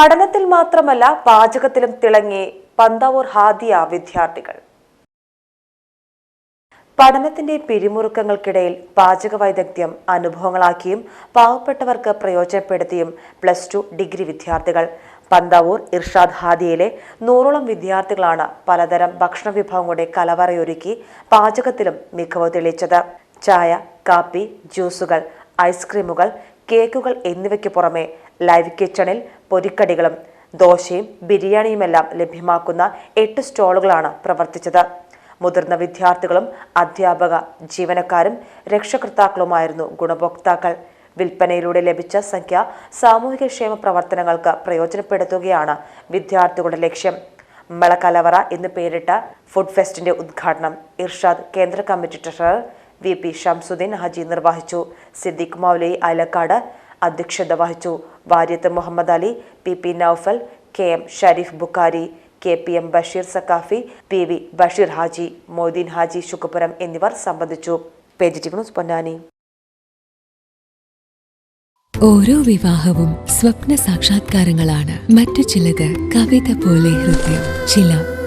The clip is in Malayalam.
പഠനത്തിൽ മാത്രമല്ല പാചകത്തിലും തിളങ്ങി പന്താവൂർ ഹാദിയ വിദ്യാർത്ഥികൾ. പഠനത്തിന്റെ പിരിമുറുക്കങ്ങൾക്കിടയിൽ പാചക വൈദഗ്ധ്യം അനുഭവങ്ങളാക്കിയും പാവപ്പെട്ടവർക്ക് പ്രയോജനപ്പെടുത്തിയും പ്ലസ് ടു ഡിഗ്രി വിദ്യാർത്ഥികൾ. പന്താവൂർ ഇർഷാദ് ഹാദിയയിലെ നൂറോളം വിദ്യാർത്ഥികളാണ് പലതരം ഭക്ഷണ വിഭവങ്ങളുടെ കലവറയൊരുക്കി പാചകത്തിലും മികവ് തെളിയിച്ചത്. ചായ കാപ്പി ജ്യൂസുകൾ ഐസ്ക്രീമുകൾ കേക്കുകൾ എന്നിവയ്ക്ക് പുറമെ ലൈവ് കിച്ചണിൽ പൊരിക്കടികളും ദോശയും ബിരിയാണിയുമെല്ലാം ലഭ്യമാക്കുന്ന എട്ട് സ്റ്റോളുകളാണ് പ്രവർത്തിച്ചത്. മുതിർന്ന വിദ്യാർത്ഥികളും അധ്യാപക ജീവനക്കാരും രക്ഷകർത്താക്കളുമായിരുന്നു ഗുണഭോക്താക്കൾ. വിൽപ്പനയിലൂടെ ലഭിച്ച സംഖ്യ സാമൂഹികക്ഷേമ പ്രവർത്തനങ്ങൾക്ക് പ്രയോജനപ്പെടുത്തുകയാണ് വിദ്യാർത്ഥികളുടെ ലക്ഷ്യം. മളകലവറ എന്ന് പേരിട്ട ഫുഡ് ഫെസ്റ്റിന്റെ ഉദ്ഘാടനം ഇർഷാദ് കേന്ദ്ര committee treasurer V P Shamsuddin Haji നിർവഹിച്ചു. സിദ്ദിഖ് മൗലി അയലക്കാട് അധ്യക്ഷത വഹിച്ചു. Varyath Muhammad Ali P P Noufal K M Sharif Bukhari K P M Basheer Saqafi P V Basheer Haji Moitheen Haji Shukkupuram എന്നിവർ സംബന്ധിച്ചു. ഓരോ വിവാഹവും സ്വപ്ന സാക്ഷാത്കാരങ്ങളാണ്. മറ്റു ചിലത് കവിത പോലെ ഹൃദയം ചില